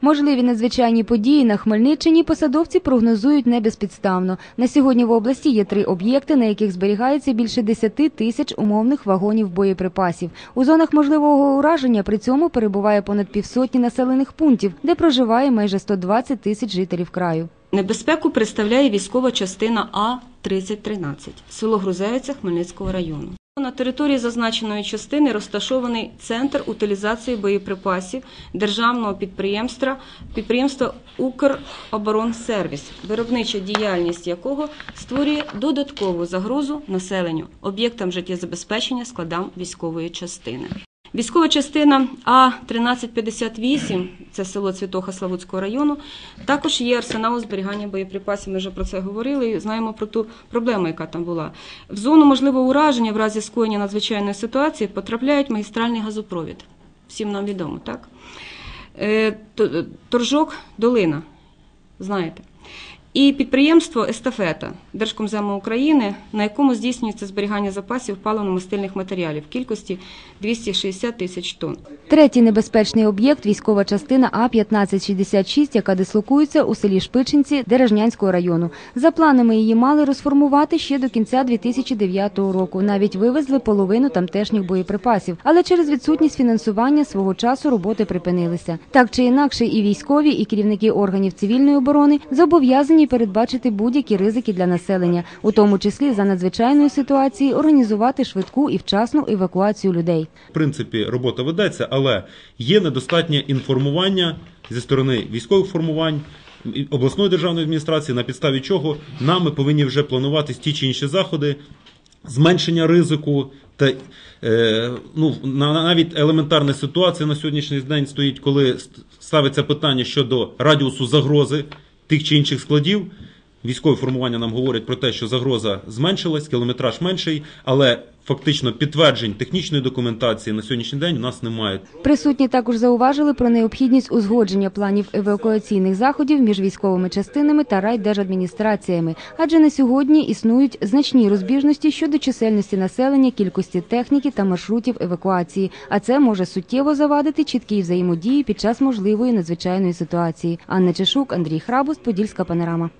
Можливі надзвичайні події на Хмельниччині посадовці прогнозують не безпідставно. На сьогодні в області є три об'єкти, на яких зберігається більше 10 тисяч умовних вагонів боєприпасів. У зонах можливого ураження при цьому перебуває понад півсотні населених пунктів, де проживає майже 120 тисяч жителів краю. Небезпеку представляє військова частина А-3013, село Грузевиця Хмельницького району. На території зазначеної частини розташований центр утилізації боєприпасів державного підприємства підприємства Укроборонсервіс, виробнича діяльність якого створює додаткову загрозу населенню, об'єктам життєзабезпечення складам військової частини. Військова частина А-1358, це село Цвітоха Славутського району, також є арсеналом зберігання боєприпасів. Ми вже про це говорили знаємо про ту проблему, яка там була. В зону можливого ураження в разі скоєння надзвичайної ситуації потрапляють магістральний газопровід. Всім нам відомо, так? Е, Торжок Долина, знаєте. І підприємство Естафета Держкомзему України, на якому здійснюється зберігання запасів паливно-мастильних матеріалів в кількості 260 тисяч тонн. Третій небезпечний об'єкт – військова частина А-1566, яка дислокується у селі Шпичинці Дережнянського району. За планами її мали розформувати ще до кінця 2009 року. Навіть вивезли половину тамтешніх боєприпасів. Але через відсутність фінансування свого часу роботи припинилися. Так чи інакше, і військові, і керівники органів цивільної оборони зобов'язані передбачити будь-які ризики для населення, у тому числі за надзвичайної ситуації організувати швидку і вчасну евакуацію людей. В принципі, робота ведеться, але є недостатнє інформування зі сторони військових формувань. Обласної державної адміністрації, на підставі чого нами повинні вже плануватись ті чи інші заходи, зменшення ризику та е, ну, на- навіть елементарна ситуація на сьогоднішній день стоїть, коли ставиться питання щодо радіусу загрози тих чи інших складів. Військові формування нам говорять про те, що загроза зменшилась, кілометраж менший, але фактично підтверджень технічної документації на сьогоднішній день у нас немає. Присутні також зауважили про необхідність узгодження планів евакуаційних заходів між військовими частинами та райдержадміністраціями, адже на сьогодні існують значні розбіжності щодо чисельності населення, кількості техніки та маршрутів евакуації. А це може суттєво завадити чіткій взаємодії під час можливої надзвичайної ситуації. Анна Чешук, Андрій Храбус, Подільська панорама.